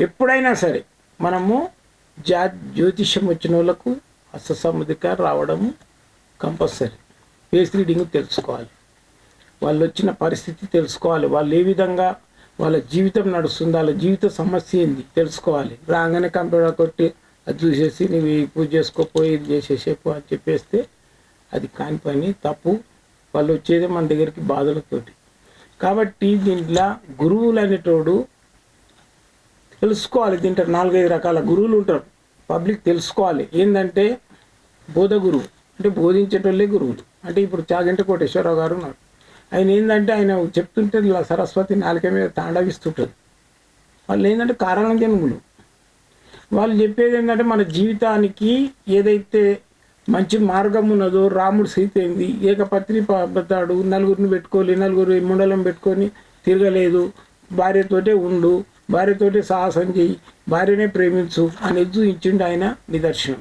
ఎప్పుడైనా సరే మనము జా జ్యోతిష్యం వచ్చిన వాళ్ళకు అష్టసముదిక రావడము కంపల్సరీ. ఫేస్ రీడింగ్ తెలుసుకోవాలి. వాళ్ళు వచ్చిన పరిస్థితి తెలుసుకోవాలి. వాళ్ళు ఏ విధంగా వాళ్ళ జీవితం నడుస్తుంది వాళ్ళ జీవిత సమస్య ఏంది తెలుసుకోవాలి. రాగానే కంప్యూటర్ కొట్టి అది చూసేసి నువ్వు ఈ పూజ చేసుకోపోయి ఇది చేసేసేపు అని చెప్పేస్తే అది కాని పని తప్పు. వాళ్ళు వచ్చేది మన దగ్గరికి బాధలతోటి. కాబట్టి దీంట్లో గురువులు అనేటోడు తెలుసుకోవాలి దీంట్లో నాలుగైదు రకాల గురువులు ఉంటారు. పబ్లిక్ తెలుసుకోవాలి. ఏంటంటే బోధ గురువు. అంటే బోధించేటోళ్ళే గురువులు. అంటే ఇప్పుడు చాగంటి కోటేశ్వరరావు గారు ఉన్నారు. ఆయన ఏంటంటే ఆయన చెప్తుంటే ఇలా సరస్వతి నాలుక మీద తాండవిస్తుంటుంది వాళ్ళు ఏంటంటే కారణం జన్ములు వాళ్ళు చెప్పేది ఏంటంటే మన జీవితానికి ఏదైతే మంచి మార్గం ఉన్నదో రాముడు సీత ఏంది ఏకపత్రి పడతాడు నలుగురిని పెట్టుకోలే నలుగురు మండలం పెట్టుకొని తిరగలేదు భార్యతోటే ఉండు భార్యతోటి సాహసం చేయి భార్యనే ప్రేమించు అని ఇచ్చిండు ఆయన నిదర్శనం.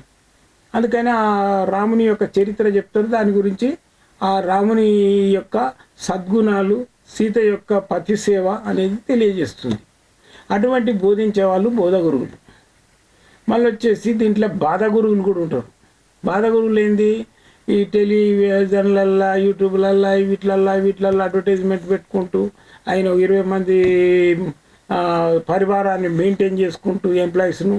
అందుకని ఆ రాముని యొక్క చరిత్ర చెప్తారు. దాని గురించి ఆ రాముని యొక్క సద్గుణాలు సీత యొక్క పతి సేవ అనేది తెలియజేస్తుంది. అటువంటి బోధించే వాళ్ళు బోధ గురువులు మళ్ళీ వచ్చేసి దీంట్లో బాధ గురువులు కూడా ఉంటారు. బాధ గురువులు ఏంది? ఈ టెలివిజన్లల్లా యూట్యూబ్లల్లా వీటిలల్లా వీటిలల్లా అడ్వర్టైజ్మెంట్ పెట్టుకుంటూ ఆయన ఇరవై మంది పరివారాన్ని మెయింటైన్ చేసుకుంటూ ఎంప్లాయీస్ను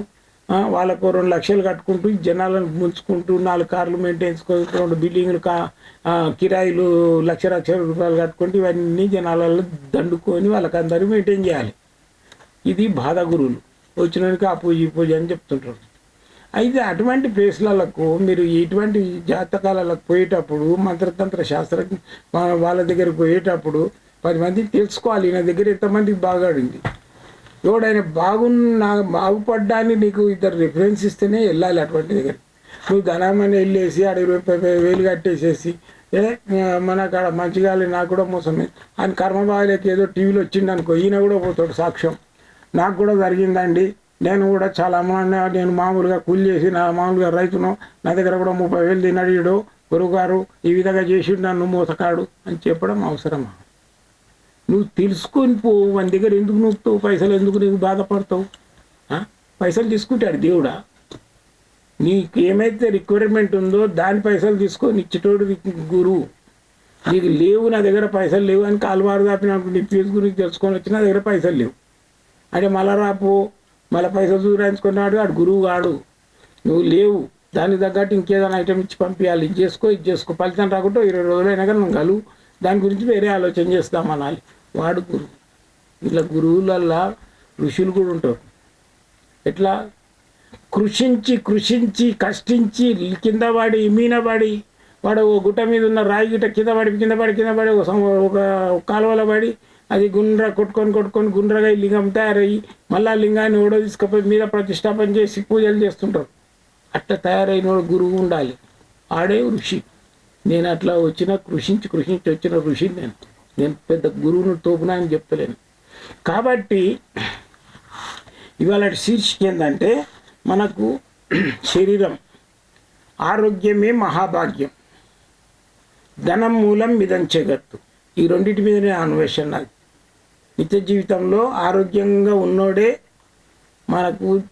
వాళ్ళకు రెండు లక్షలు కట్టుకుంటూ జనాలను ముంచుకుంటూ నాలుగు కార్లు మెయింటైన్స్ రెండు బిల్డింగ్లు కా కిరాయిలు లక్ష లక్షల రూపాయలు కట్టుకుంటూ ఇవన్నీ జనాలలో దండుకొని వాళ్ళకందరూ మెయింటైన్ చేయాలి. ఇది బాధ గురువులు. వచ్చినానికి ఆ పూజ ఈ పూజ అని చెప్తుంటారు. అయితే అటువంటి ప్లేస్లకు మీరు ఇటువంటి జాతకాలకు పోయేటప్పుడు మంత్రతంత్ర శాస్త్ర వాళ్ళ దగ్గరకు పోయేటప్పుడు పది మందికి తెలుసుకోవాలి. నా దగ్గర ఎంతమందికి బాగాడింది. ఎవడైనా బాగున్నా బాగుపడ్డాన్ని నీకు ఇద్దరు రిఫరెన్స్ ఇస్తేనే వెళ్ళాలి అటువంటి దగ్గర. నువ్వు ధనమని వెళ్ళేసి ఆడ ఇరవై వేలు కట్టేసేసి ఏ మన కాడ మంచిగా నాకు కూడా మోసమే. ఆయన కర్మభాగాలకి ఏదో టీవీలో వచ్చింది అనుకో ఈయన కూడా పోతాడు సాక్ష్యం. నాకు కూడా జరిగిందండి. నేను కూడా చాలా అమ్మ నేను మామూలుగా కూలి చేసి నా మామూలుగా రైతును నా దగ్గర కూడా ముప్పై వేలు తిన్నాడు గురువుగారు ఈ విధంగా చేసి నన్ను మోసకాడు అని చెప్పడం అవసరమా? నువ్వు తెలుసుకొని పో మన దగ్గర ఎందుకు నొప్పుతావు పైసలు ఎందుకు నీకు బాధపడతావు? పైసలు తీసుకుంటాడు దేవుడా. నీకు ఏమైతే రిక్వైర్మెంట్ ఉందో దాని పైసలు తీసుకొని ఇచ్చేటోడు గురువు నీకు లేవు నా దగ్గర పైసలు లేవు అని కాలువారు దాపినప్పుడు నీ ఫీజు గురించి తెలుసుకొని వచ్చి నా దగ్గర పైసలు లేవు. అంటే మళ్ళా రాపు మళ్ళీ పైసలు చూరాయించుకున్నాడు ఆడు గురువు కాడు. నువ్వు లేవు దానికి తగ్గట్టు ఇంకేదైనా ఐటమ్ ఇచ్చి పంపించాలి ఇది చేసుకో ఇది చేసుకో. ఫలితం రాకుండా ఇరవై రోజులైనా కానీ నువ్వు కలువు. దాని గురించి వేరే ఆలోచన చేస్తామనాలి. వాడు గురువు ఇట్లా గురువులల్లా ఋషులు కూడా ఉంటారు. ఎట్లా? కృషించి కృషించి కష్టించి కింద పడి మీనబడి వాడు ఓ గుట్ట మీద ఉన్న రాయి గిట్ట కింద పడి కింద పడి కింద పడి ఒక సం- ఒక కాలువలో పడి అది గుండ్ర కొట్టుకొని కొట్టుకొని గుండ్రగా ఈ లింగం తయారయ్యి మళ్ళా లింగాన్ని ఓడో తీసుకుపోయి మీద ప్రతిష్టాపన చేసి పూజలు చేస్తుంటారు. అట్లా తయారైన గురువు ఉండాలి. ఆడే ఋషి. నేను అట్లా వచ్చిన కృషించి కృషించి వచ్చిన ఋషిని నేను. నేను పెద్ద గురువును తోపునా అని చెప్తలేను. కాబట్టి ఇవాళ శీర్షిక ఏంటంటే మనకు శరీరం ఆరోగ్యమే మహాభాగ్యం. ధనం మూలం మిదం జగత్తు ఈ రెండింటి మీదనే అన్వేషణ నాది నిత్య జీవితంలో ఆరోగ్యంగా ఉన్నోడే మనకు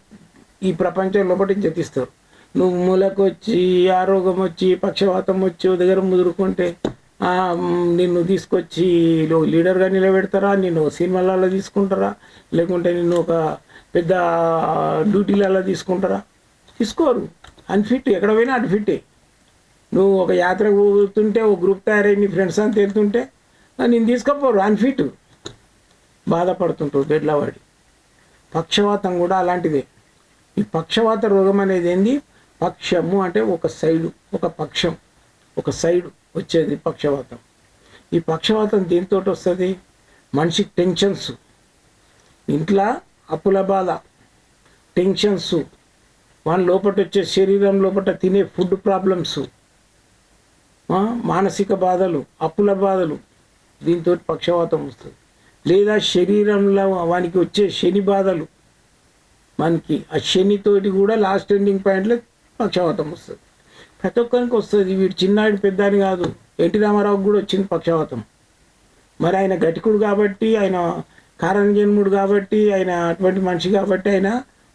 ఈ ప్రపంచం లోపలికి జతిస్తారు. నువ్వు మూలకు వచ్చి ఆరోగ్యం వచ్చి పక్షవాతం వచ్చి దగ్గర ముదురుకుంటే నిన్ను తీసుకొచ్చి లీడర్గా నిలబెడతారా? నిన్ను సినిమాలలో తీసుకుంటారా? లేకుంటే నిన్ను ఒక పెద్ద డ్యూటీలలో తీసుకుంటారా? తీసుకోరు. అన్ఫిట్ ఎక్కడ పోయినా అన్ఫిట్టే నువ్వు ఒక యాత్ర పోతుంటే ఒక గ్రూప్ తయారై నీ ఫ్రెండ్స్ అంతా వెళ్తుంటే నేను తీసుకపోరు. అన్ఫిట్. బాధపడుతుంటారు బెడ్లవాడి. పక్షవాతం కూడా అలాంటిదే. ఈ పక్షవాత రోగం అనేది ఏంది? పక్షము అంటే ఒక సైడు ఒక పక్షం ఒక సైడు. వచ్చేది పక్షవాతం. ఈ పక్షవాతం దేంతో వస్తుంది? మనిషికి టెన్షన్స్. ఇంట్లో అప్పుల బాధ టెన్షన్స్. వాళ్ళ లోపల వచ్చే శరీరం లోపల తినే ఫుడ్ ప్రాబ్లమ్స్. మానసిక బాధలు అప్పుల బాధలు దీంతో పక్షవాతం వస్తుంది. లేదా శరీరంలో వానికి వచ్చే శని బాధలు. మనకి ఆ శనితోటి కూడా లాస్ట్ ఎండింగ్ పాయింట్లో పక్షవాతం వస్తుంది. ప్రతి ఒక్కరికి వస్తుంది. వీడు చిన్నాడు పెద్ద అని కాదు. ఎన్టీ రామారావుకి కూడా వచ్చింది పక్షవాతం. మరి ఆయన గటికుడు కాబట్టి ఆయన కారణ జన్ముడు కాబట్టి ఆయన అటువంటి మనిషి కాబట్టి ఆయన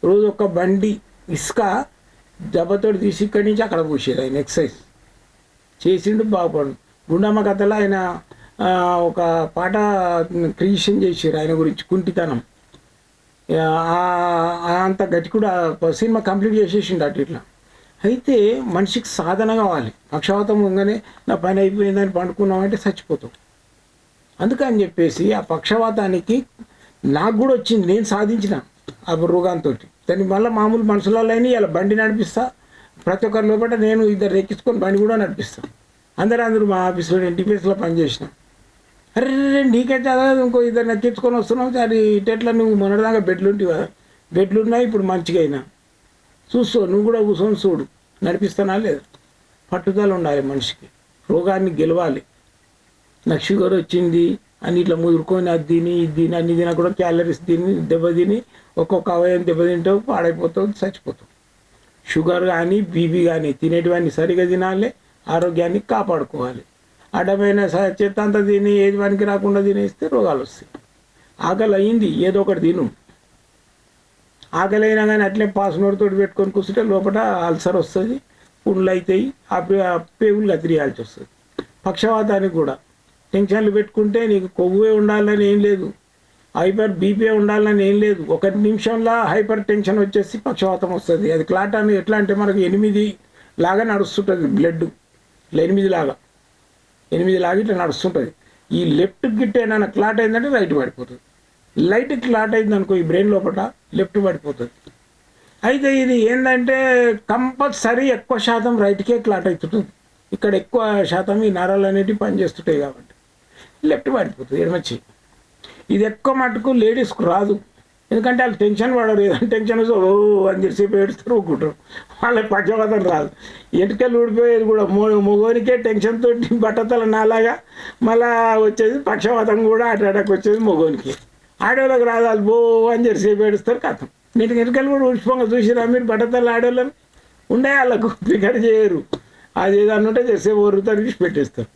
రోజు ఒక బండి ఇసుక దెబ్బతోటి తీసి ఇక్కడి నుంచి అక్కడ పోసారు ఆయన ఎక్సర్సైజ్ చేసిండు బాగుపడు. గుండమ్మ కథలో ఆయన ఒక పాట క్రియేషన్ చేశారు ఆయన గురించి కుంటితనం. అంత గట్టి సినిమా కంప్లీట్ చేసేసిండు అటు ఇట్లా. అయితే మనిషికి సాధన కావాలి. పక్షవాతం ఉందనే నా పని అయిపోయిందని పండుకున్నామంటే చచ్చిపోతాం. అందుకని చెప్పేసి ఆ పక్షవాతానికి నాకు కూడా వచ్చింది. నేను సాధించిన ఆ రోగాంతో దాని వల్ల మామూలు మనుషులలో ఇలా బండి నడిపిస్తా. ప్రతి ఒక్కరి లోపల నేను ఇద్దరు ఎక్కించుకొని బండి కూడా నడిపిస్తా. అందరూ అందరూ మా ఆఫీస్లో నేను డిఫెన్స్లో పనిచేసినాం. అరే నీకైతే అదే ఇంకో ఇద్దరు ఎక్కించుకొని వస్తున్నావు. సరే ఇటెట్లా నువ్వు మొన్నటిదాకా బెడ్లు ఉంటివా? బెడ్లు ఉన్నాయి ఇప్పుడు మంచిగా అయినా. చూస్తూ నువ్వు కూడా కూర్చొని చూడు. నడిపిస్తానా లేదు? పట్టుదల ఉండాలి మనిషికి. రోగాన్ని గెలవాలి. నాకు షుగర్ వచ్చింది అని ఇట్లా ముదురుకొని అది తిని ఇది తిని అన్ని తినా కూడా క్యాలరీస్ తిని దెబ్బ తిని ఒక్కొక్క అవయం దెబ్బతింటావు పాడైపోతావు చచ్చిపోతావు. షుగర్ కానీ బీపీ కానీ తినేటివన్నీ సరిగా తినాలి ఆరోగ్యాన్ని కాపాడుకోవాలి. అడ్డమైన చెత్త అంతా తిని ఏది పనికి రాకుండా తినేస్తే రోగాలు వస్తాయి. ఆకలి అయింది ఏదో ఒకటి తిను. ఆకలి అయినా కానీ అట్లే పాసునోడితో పెట్టుకొని కూర్చుంటే లోపల అల్సర్ వస్తుంది పుండ్లు అవుతాయి ఆ ఆ పేగులు కత్తిరియాల్సి వస్తుంది. పక్షవాతానికి కూడా. టెన్షన్లు పెట్టుకుంటే నీకు కొవ్వే ఉండాలని ఏం లేదు. హైపర్ బీపీ ఉండాలని ఏం లేదు. ఒక నిమిషంలో హైపర్ టెన్షన్ వచ్చేసి పక్షవాతం వస్తుంది. అది క్లాట్ అని ఎట్లా అంటే మనకు ఎనిమిది లాగా నడుస్తుంటుంది బ్లడ్. ఇట్లా ఎనిమిది లాగా. ఎనిమిది లాగా ఇట్లా నడుస్తుంటుంది. ఈ లెఫ్ట్ గిట్ ఏమైనా క్లాట్ అయిందంటే రైట్ పడిపోతుంది. లైట్ క్లాట్ అయింది అనుకో ఈ బ్రెయిన్ లోపల లెఫ్ట్ పడిపోతుంది. అయితే ఇది ఏంటంటే కంపల్సరీ ఎక్కువ శాతం రైట్కే క్లాట్ అవుతుంటుంది. ఇక్కడ ఎక్కువ శాతం ఈ నరాలు అనేటివి పనిచేస్తుంటాయి కాబట్టి. లెఫ్ట్ పడిపోతుంది ఎడమచ్చి ఇది ఎక్కువ మటుకు లేడీస్కు రాదు. ఎందుకంటే వాళ్ళు టెన్షన్ పడరు. ఏదైనా టెన్షన్ వస్తే ఓ అని చెప్పి ఏడుస్తారు ఊరుకుంటారు. వాళ్ళకి పక్షవాతం రాదు. ఎటుకలు ఊడిపోయేది కూడా మో మగోనికే టెన్షన్ తోటి బట్టతల నాలాగా మళ్ళా వచ్చేది పక్షవాతం కూడా అటాడకు వచ్చేది మొగోనికి. ఆడవాళ్ళకి రాదు బో అని చెప్పి ఏడుస్తారు కథం. నేను ఎంటికలు కూడా ఉడిచిపోగా చూసిరా మీరు? బట్టతల ఆడవాళ్ళని ఉండే వాళ్ళకు ఫిగర్ చేయరు. అది ఏదన్నా ఉంటే చేసే ఓరుతారు తీసి పెట్టేస్తారు.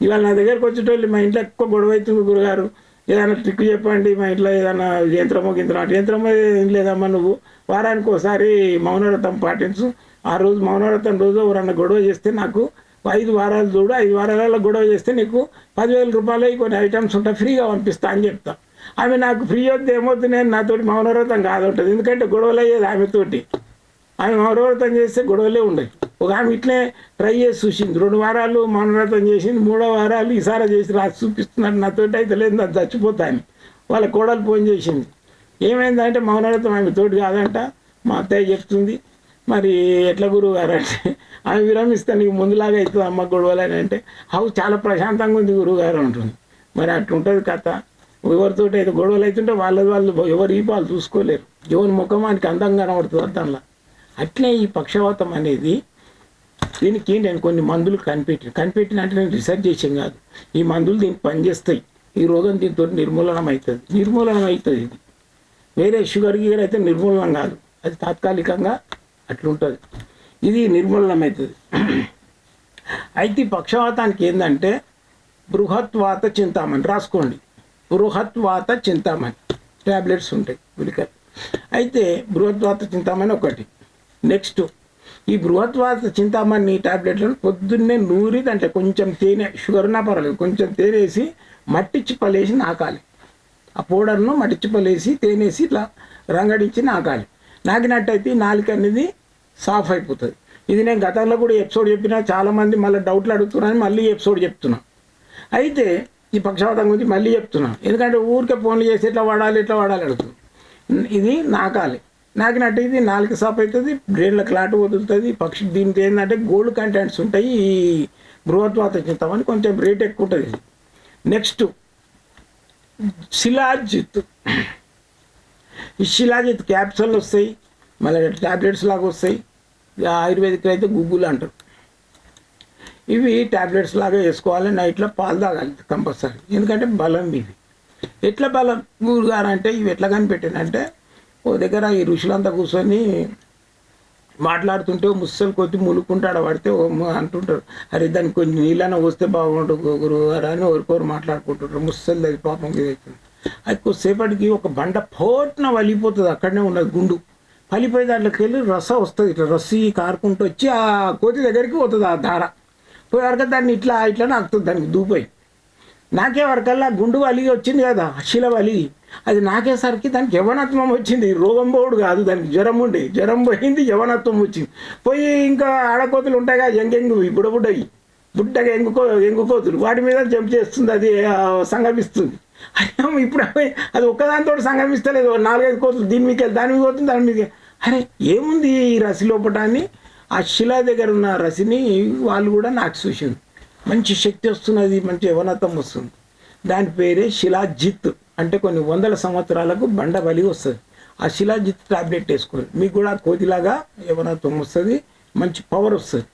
ఇవాళ నా దగ్గరకు వచ్చేటోళ్ళు మా ఇంట్లో ఎక్కువ గొడవ అవుతుంది గురుగారు. ఏదైనా ట్రిక్ చెప్పండి మా ఇంట్లో ఏదైనా యంత్రమో గింత్రం అటు యంత్రమో ఏం లేదమ్మా నువ్వు. వారానికి ఒకసారి మౌనవ్రతం పాటించు. ఆ రోజు మౌనవ్రతం రోజు ఎవరన్నా గొడవ చేస్తే నాకు ఐదు వారాలు చూడు ఐదు వారాలలో గొడవ చేస్తే నీకు పదివేల రూపాయలు కొన్ని ఐటమ్స్ ఉంటాయి ఫ్రీగా పంపిస్తా అని చెప్తా. ఆమె నాకు ఫ్రీ వద్దు ఏమవుతుంది నేను నాతోటి మౌనవ్రతం కాదు ఉంటుంది ఎందుకంటే గొడవలు అయ్యేది ఆమెతోటి. ఆమె మౌనవ్రతం చేస్తే గొడవలే ఉండవు ఒక ఆమె ఇట్లే ట్రై చేసి చూసింది. రెండు వారాలు మౌనవ్రతం చేసింది మూడో వారాలు ఈసారి చేసి రాసి చూపిస్తున్నాడు. నాతోటి అయితే లేదు నాకు చచ్చిపోతాను. వాళ్ళ కోడలు ఫోన్ చేసింది. ఏమైందంటే మౌనవ్రతం ఆమె తోటి కాదంట. మా అత్తయ్య చెప్తుంది. మరి ఎట్లా గురువు గారు అంటే ఆమె విరమిస్తే నీకు ముందులాగా అవుతుంది అమ్మ గొడవలు అని అంటే హౌస్ చాలా ప్రశాంతంగా ఉంది గురువు గారు అంటుంది. మరి అట్లుంటుంది కథ. ఎవరితోటి అయితే గొడవలు అవుతుంటే వాళ్ళది వాళ్ళు ఎవరు ఈ వాళ్ళు చూసుకోలేరు. ఎవరి ముఖమానికి అందంగా కనబడుతుంది దానిలో అట్లే ఈ పక్షవాతం అనేది దీనికి నేను కొన్ని మందులు కనిపెట్టిన కనిపెట్టిన అంటే నేను రీసెర్చ్ చేసాను కాదు. ఈ మందులు దీనికి పనిచేస్తాయి. ఈ రోగం దీంతో నిర్మూలనం అవుతుంది నిర్మూలనం అవుతుంది ఇది. వేరే షుగర్ గీగర్ అయితే నిర్మూలనం కాదు. అది తాత్కాలికంగా అట్లుంటుంది. ఇది నిర్మూలనం అవుతుంది అయితే ఈ పక్షవాతానికి ఏంటంటే బృహత్వాత చింతామణి. రాసుకోండి. బృహత్వాత చింతామణి. ట్యాబ్లెట్స్ ఉంటాయి గుళికలు. అయితే బృహత్వాత చింతామణి ఒకటి. నెక్స్ట్ ఈ బృహత్వాత చింతామణి టాబ్లెట్లను పొద్దున్నే నూరి అంటే కొంచెం తేనె షుగర్ ఉన్నా పర్వాలేదు కొంచెం తేనె వేసి మట్టి చిప్పలేసి నాకాలి. ఆ పౌడర్ను మట్టి చిప్పలేసి తేనేసి ఇట్లా రంగడించి నాకాలి. నాకినట్టయితే నాలుక అనేది సాఫ్ అయిపోతుంది. ఇది నేను గతంలో కూడా ఎపిసోడ్ చెప్పినా చాలామంది మళ్ళీ డౌట్లు అడుగుతున్నాను మళ్ళీ ఎపిసోడ్ చెప్తున్నా. అయితే ఈ పక్షవాతం గురించి మళ్ళీ చెప్తున్నాను ఎందుకంటే ఊరికే ఫోన్లు చేసి ఇట్లా వాడాలి ఇట్లా వాడాలి అడుగుతుంది ఇది నాకాలి. నాకినట్టు ఇది నాలుగు సాప్ అవుతుంది బ్రెయిన్లో క్లాట్ వదులుతుంది పక్షి దీనికి ఏంటంటే గోల్డ్ కంటెంట్స్ ఉంటాయి ఈ బృహత్వాత చింతమని కొంచెం రేట్ ఎక్కువ ఉంటుంది. ఇది నెక్స్ట్ శిలాజిత్ ఈ శిలాజిత్ క్యాప్సూల్ వస్తాయి మళ్ళీ ట్యాబ్లెట్స్ లాగా వస్తాయి ఆయుర్వేదిక్ అయితే గుగ్గులు అంటారు. ఇవి ట్యాబ్లెట్స్ లాగా వేసుకోవాలి నైట్లో పాలు తాగాలి కంపల్సరీ. ఎందుకంటే బలం ఇవి ఎట్లా బలం? ఊరుగారంటే ఇవి ఎట్లా కనిపెట్టానంటే ఓ దగ్గర ఈ ఋషులంతా కూర్చొని మాట్లాడుతుంటే ముస్సలు కొద్ది ములుక్కుంటాడు పడితే అంటుంటారు అరే దాన్ని కొంచెం నీళ్ళన వస్తే బాగుంటుంది గురువుగారు అని ఒకరికొరు మాట్లాడుకుంటుంటారు. ముస్సలు అది పాపం అవుతుంది అది కొద్దిసేపటికి ఒక బండ పోట్న వలిపోతుంది అక్కడనే ఉన్నది గుండు. పలిపోయి దాంట్లోకి వెళ్ళి రసం వస్తుంది ఇట్లా రస్సి కారుకుంటూ వచ్చి ఆ కోతి దగ్గరికి పోతుంది ఆ ధార. పోయేవరకు దాన్ని ఇట్లా ఇట్లా నాకుతుంది దానికి దూపోయి నాకే వరకల్లా గుండు వలిగి వచ్చింది కదా శిల వలిగి అది నాకేసరికి దానికి యవనత్వం వచ్చింది. రోగం పోడు కాదు దానికి జ్వరం ఉండే. జ్వరం పోయింది యవనత్వం వచ్చింది. పోయి ఇంకా ఆడకోతులు ఉంటాయి కదా ఎంగెంగు బుడ బుడ్డవి బుడ్డగా ఎంగుకో ఎంగుకోతులు వాటి మీద జంప్ చేస్తుంది అది సంగమిస్తుంది. అయ్యో ఇప్పుడు అది ఒక్కదానితో సంగమిస్తలేదు. నాలుగైదు కోతులు దీని మీకు దాని మీద పోతుంది దాని మీద అరే ఏముంది ఈ రసి లోపట ఆ శిలా దగ్గర ఉన్న రసిని వాళ్ళు కూడా నాకు చూసింది మంచి శక్తి వస్తున్నది మంచి యవనతం వస్తుంది. దాని పేరే శిలాజిత్ అంటే కొన్ని వందల సంవత్సరాలకు బండ బలి వస్తుంది. ఆ శిలాజిత్ టాబ్లెట్ వేసుకోండి మీకు కూడా కోతిలాగా యవనత్వం వస్తుంది మంచి పవర్ వస్తుంది.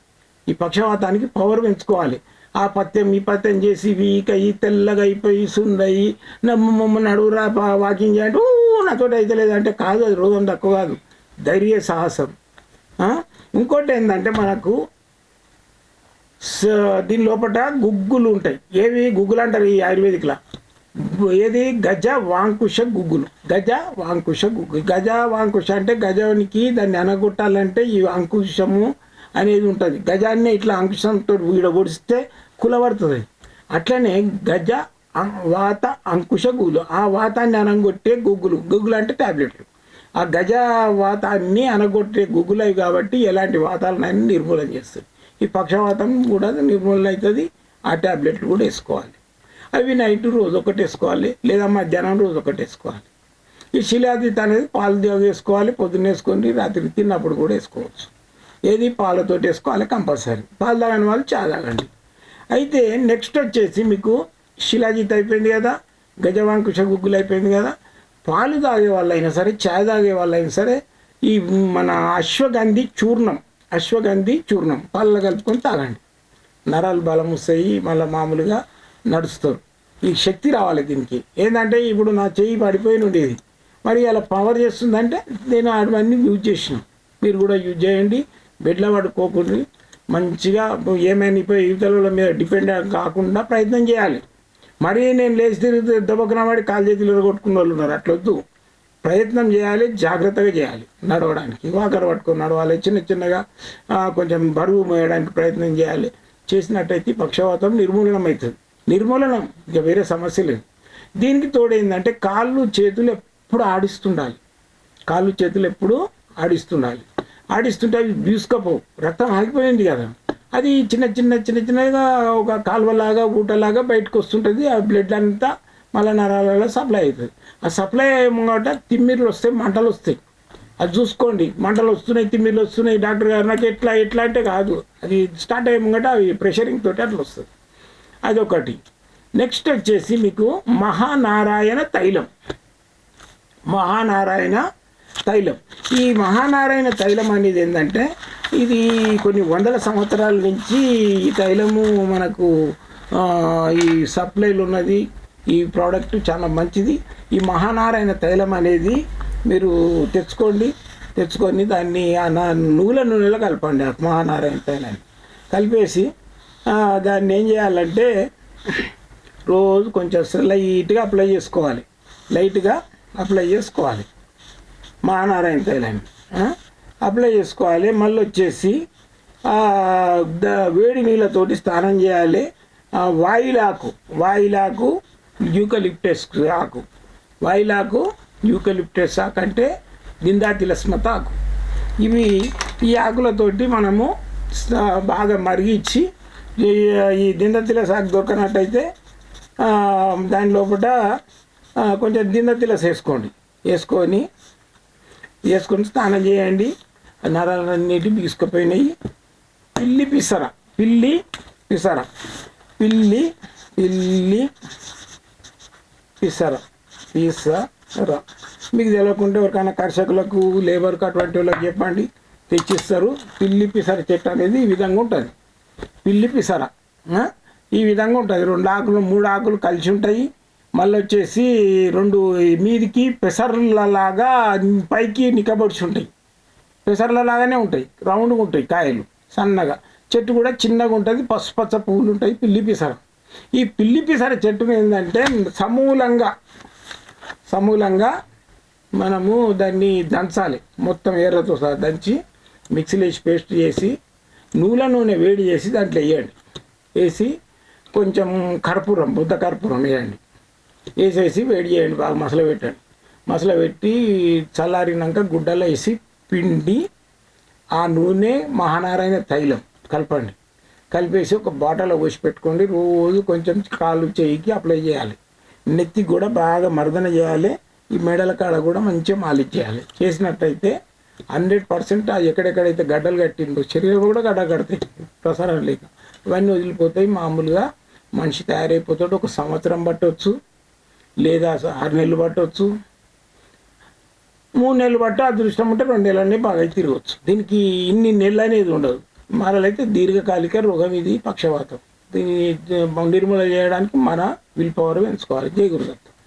ఈ పక్షవాతానికి పవర్ పెంచుకోవాలి. ఆ పత్యం ఈ పత్యం చేసి వీకయి తెల్లగా అయిపోయి సుందయి నమ్మ నడువురా వాకింగ్ చేయండి ఊ నాతో అయితే లేదంటే కాదు అది రోగం తక్కువ కాదు. ధైర్య సాహసం. ఇంకోటి ఏంటంటే మనకు స- దీని లోపల గుగ్గులు ఉంటాయి. ఏవి? గుగ్గులు అంటారు ఈ ఆయుర్వేదిక్లా. ఏది? గజ వాంకుశ గుగ్గులు. గజ వాంకుశ గుగ్గు. గజ వాంకుశ అంటే గజానికి దాన్ని అనగొట్టాలంటే ఈ అంకుశము అనేది ఉంటుంది. గజాన్ని ఇట్లా అంకుశంతో వీడగొడిస్తే కులబడుతుంది అట్లనే గజ వాత అంకుశ గుగ్గులు. ఆ వాతాన్ని అనగొట్టే గుగ్గులు. గుగ్గులు అంటే ట్యాబ్లెట్లు ఆ గజ వాతాన్ని అనగొట్టే గుగ్గులవి కాబట్టి ఎలాంటి వాతాలనైనా నిర్మూలన చేస్తుంది. ఈ పక్షవాతం కూడా నిర్మూలన అవుతుంది ఆ టాబ్లెట్లు కూడా వేసుకోవాలి. అవి నైట్ రోజు ఒకటి వేసుకోవాలి లేదా మధ్యాహ్నం రోజు ఒకటి వేసుకోవాలి. ఈ శిలాదిత అనేది పాలు వేసుకోవాలి పొద్దున్న వేసుకొని రాత్రి తిన్నప్పుడు కూడా వేసుకోవచ్చు. ఏది పాలతోటి వేసుకోవాలి కంపల్సరీ. పాలు తాగని వాళ్ళు చా తాగండి. అయితే నెక్స్ట్ వచ్చేసి మీకు శిలాజిత్ అయిపోయింది కదా గజవాంకుశ గుగ్గులు అయిపోయింది కదా పాలు తాగే వాళ్ళైనా సరే చాయ్ తాగే వాళ్ళైనా సరే ఈ మన అశ్వగంధి చూర్ణం అశ్వగంధి చూర్ణం పాలలో కలుపుకొని తాగండి. నరాలు బలం వస్తాయి మళ్ళీ మామూలుగా నడుస్తారు ఈ శక్తి రావాలి దీనికి. ఏంటంటే ఇప్పుడు నా చెయ్యి పడిపోయి ఉండేది. మరి అలా పవర్ చేస్తుందంటే నేను అవన్నీ యూజ్ చేసిన. మీరు కూడా యూజ్ చేయండి. బెడ్లో పడుకోకుండా. మంచిగా ఏమైనా ఇప్పుడు యువతల మీద డిపెండ్ కాకుండా ప్రయత్నం చేయాలి. మరీ నేను లేచి తిరిగి దెబ్బకున వాడి కాలు చేతులు కొట్టుకున్న వాళ్ళు ఉన్నారు. అట్లొద్దు. ప్రయత్నం చేయాలి జాగ్రత్తగా చేయాలి నడవడానికి. వాకర్ పట్టుకొని నడవాలి చిన్న చిన్నగా కొంచెం బరువు మోయడానికి ప్రయత్నం చేయాలి. చేసినట్టయితే పక్షవాతం నిర్మూలనం అవుతుంది నిర్మూలనం ఇక వేరే సమస్య లేదు. దీనికి తోడైందంటే కాళ్ళు చేతులు ఎప్పుడు ఆడిస్తుండాలి. కాళ్ళు చేతులు ఎప్పుడు ఆడిస్తుండాలి. ఆడిస్తుంటే అవి బీసుకపోవు. రక్తం ఆగిపోయింది కదా. అది చిన్న చిన్న చిన్న చిన్నగా ఒక కాలువలాగా ఊటలాగా బయటకు వస్తుంటుంది. ఆ బ్లడ్ అంతా మళ్ళీ నరాలలో సప్లై అవుతుంది. ఆ సప్లై అయ్యేట తిమ్మిర్లు వస్తాయి మంటలు వస్తాయి. అది చూసుకోండి. మంటలు వస్తున్నాయి తిమ్మిర్లు వస్తున్నాయి. డాక్టర్ గారు నాకు ఎట్లా ఎట్లా అంటే కాదు. అది స్టార్ట్ అయ్యే ముంగట అవి ప్రెషరింగ్ తోటి అట్లా వస్తుంది. అదొకటి. నెక్స్ట్ వచ్చేసి మీకు మహానారాయణ తైలం. మహానారాయణ తైలం. ఈ మహానారాయణ తైలం అనేది ఏంటంటే ఇది కొన్ని వందల సంవత్సరాల నుంచి ఈ తైలము మనకు ఈ సప్లైలు ఉన్నది. ఈ ప్రోడక్ట్ చాలా మంచిది. ఈ మహానారాయణ తైలం అనేది మీరు తెచ్చుకోండి. తెచ్చుకొని దాన్ని ఆ నా- నువ్వుల నూనెలో కలపండి ఆ మహానారాయణ తైలాన్ని. కలిపేసి దాన్ని ఏం చేయాలంటే రోజు కొంచెం లైట్గా అప్లై చేసుకోవాలి. లైట్గా అప్లై చేసుకోవాలి. మహానారాయణ తైలం అప్లై చేసుకోవాలి మళ్ళీ వచ్చేసి ద- వేడి నీళ్ళతోటి స్నానం చేయాలి. వాయిలాకు వాయిలాకు యూకలిప్టస్ ఆకు. వాయిలాకు యూకలిప్టస్ ఆకు అంటే దిందాతిలస్మత ఆకు. ఇవి ఈ ఆకులతోటి మనము బాగా మరిగించి ఈ- ఈ తిలస్ ఆకు దొరకనట్టయితే దాని లోపల కొంచెం దిందతిలస్ వేసుకోండి. వేసుకొని వేసుకొని స్నానం చేయండి. నరాలన్నిటి తీసుకుపోయినాయి పిల్లి పిసర పిల్లి పిసర పిల్లి పిల్లి పిసర పిసర. మీకు తెలియకుంటే ఎవరికైనా కర్షకులకు లేబర్కి అటువంటి వాళ్ళకి చెప్పండి. తెచ్చిస్తారు. పిల్లి పిసర చెట్టు అనేది ఈ విధంగా ఉంటుంది. పిల్లి పిసర ఈ విధంగా ఉంటుంది. రెండు ఆకులు మూడు ఆకులు కలిసి ఉంటాయి. మళ్ళీ వచ్చేసి రెండు మీదికి పెసర్లలాగా పైకి నిక్కబొడిచి ఉంటాయి. పెసర్ల లాగానే ఉంటాయి. రౌండ్గా ఉంటాయి కాయలు. సన్నగా. చెట్టు కూడా చిన్నగా ఉంటుంది. పసుపచ్చ పువ్వులు ఉంటాయి. పిల్లి పిసర. ఈ పిల్లి పిసర చెట్టును ఏంటంటే సమూలంగా సమూలంగా మనము దాన్ని దంచాలి. మొత్తం ఎర్రతో సహా దంచి మిక్సీలో వేసి పేస్ట్ చేసి నూనె నూనె వేడి చేసి దాంట్లో వేయండి. వేసి కొంచెం కర్పూరం బుద్ధ కర్పూరం వేయండి. వేసేసి వేడి చేయండి బాగా మసలు పెట్టండి. మసలు పెట్టి చల్లారినాక గుడ్డలో వేసి పిండి ఆ నూనె మహానారాయణ తైలం కలపండి. కలిపేసి ఒక బాటలో పోసి పెట్టుకోండి. రోజు కొంచెం కాలు చేయికి అప్లై చేయాలి. నెత్తి కూడా బాగా మర్దన చేయాలి. ఈ మెడల కాడ కూడా మంచిగా మాలిచ్చేయాలి. చేసినట్టయితే హండ్రెడ్ పర్సెంట్ ఎక్కడెక్కడైతే గడ్డలు కట్టిందో శరీరం కూడా గడ్డ కడతాయి. ప్రసారం లేక. ఇవన్నీ వదిలిపోతాయి. మామూలుగా మనిషి తయారైపోతాడు. ఒక సంవత్సరం పట్టవచ్చు లేదా ఆరు నెలలు పట్టవచ్చు మూడు నెలలు పట్ట అదృష్టం ఉంటే రెండు నెలలనే బాగా తిరగవచ్చు దీనికి ఇన్ని నెలలు అనేది ఉండదు. మరలైతే దీర్ఘకాలిక రోగం ఇది పక్షవాతం. దీన్ని నిర్మూలన చేయడానికి మన విల్ పవర్ పెంచుకోవాలి జై